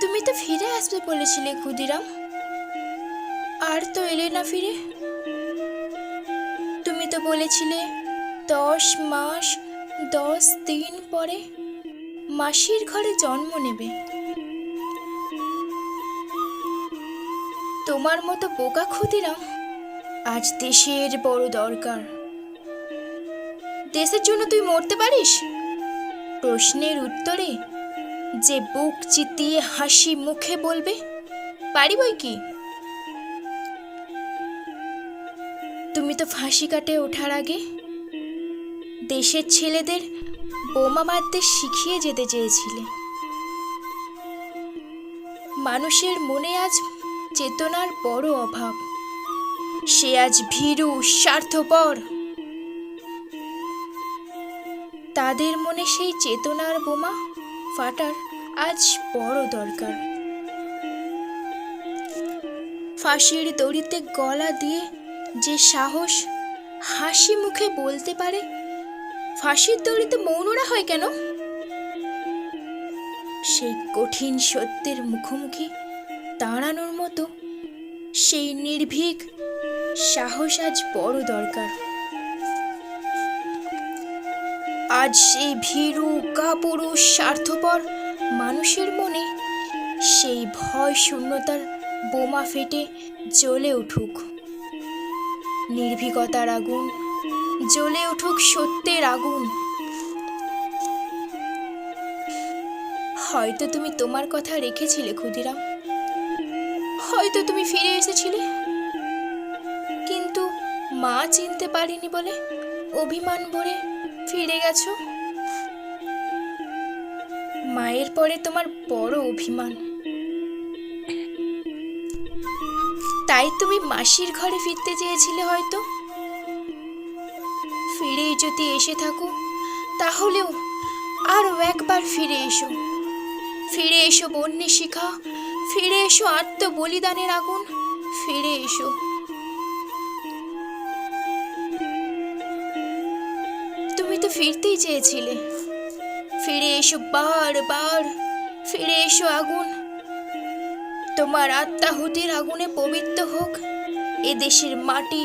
তুমি তো ফিরে আসবে বলেছিলে, ক্ষুদিরাম। আর তো এলে না ফিরে। তুমি তো বলেছিলে, দশ মাস, দশ দিন পরে মাসির ঘরে জন্ম নেবে। তোমার মতো বোকা ক্ষুদিরাম আজ দেশের বড় দরকার। দেশের জন্য তুই মরতে পারিস? প্রশ্নের উত্তরে যে বুক চিতিয়ে হাসি মুখে বলবে পারি বই কি? তুমি তো ফাঁসি কাটে ওঠার আগে দেশের ছেলেদের বোমা মারতে শিখিয়ে যেতে চেয়েছিলে। মানুষের মনে আজ চেতনার বড় অভাব। সে আজ ভীরু, স্বার্থপর। তাদের মনে সেই চেতনার বোমা ফাটার আজ বড় দরকার। ফাঁসির দড়িতে গলা দিয়ে যে সাহস হাসি মুখে বলতে পারে, ফাঁসির দড়িতে মৌনরা হয় কেন? সেই কঠিন সত্যের মুখোমুখি দাঁড়ানোর মতো সেই নির্ভীক সাহস আজ বড় দরকার। আজ সেই ভীরু কাপুরুষ স্বার্থপর মানুষের মনে সেই ভয় শূন্যতার বোমা ফেটে জ্বলে উঠুক। নির্ভীকতার আগুন, জ্বলে উঠুক সত্যের আগুন। হয়তো তুমি তোমার কথা রেখেছিলে, ক্ষুদিরাম। হয়তো তুমি ফিরে এসেছিলে। কিন্তু মা চিনতে পারিনি বলে অভিমান ভরে ফিরে গেছো। মায়ের পরে তোমার বড় অভিমান। তাই তুমি মাসির ঘরে ফিরতে চেয়েছিলে হয়তো? ফিরেই যদি এসে থাকো, তাহলেও আরও একবার ফিরে এসো। ফিরে এসো বন্যে শিখা, ফিরে এসো আত্মবলিদানের আগুন, ফিরে এসো। তুমি তো ফিরতেই চেয়েছিলে। ফিরে এসো বারবার, ফিরে এসো আগুন। তোমার আত্মাহুতির আগুনে পবিত্র হোক। এদেশের মাটি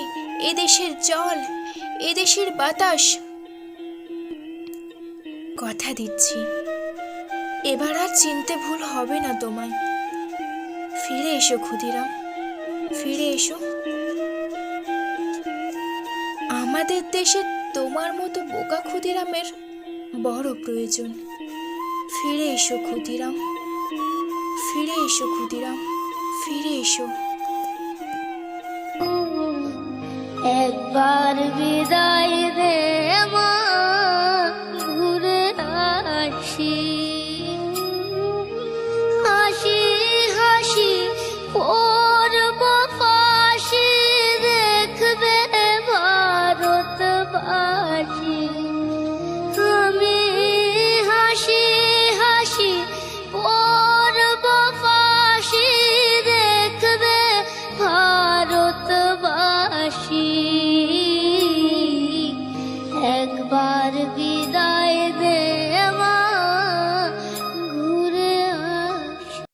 এদেশের জল এদেশের বাতাস। কথা দিচ্ছি, এবার আর চিনতে ভুল হবে না তোমায়। ফিরে এসো ক্ষুদিরাম, ফিরে এসো। আমাদের দেশে তোমার মতো বোকা ক্ষুদিরামের বড় প্রয়োজন। ফিরে এসো ক্ষুদিরাম। ফিরে এসো ক্ষুদিরাম। ফিরে এসো। একবার বিদায় দে। পারবি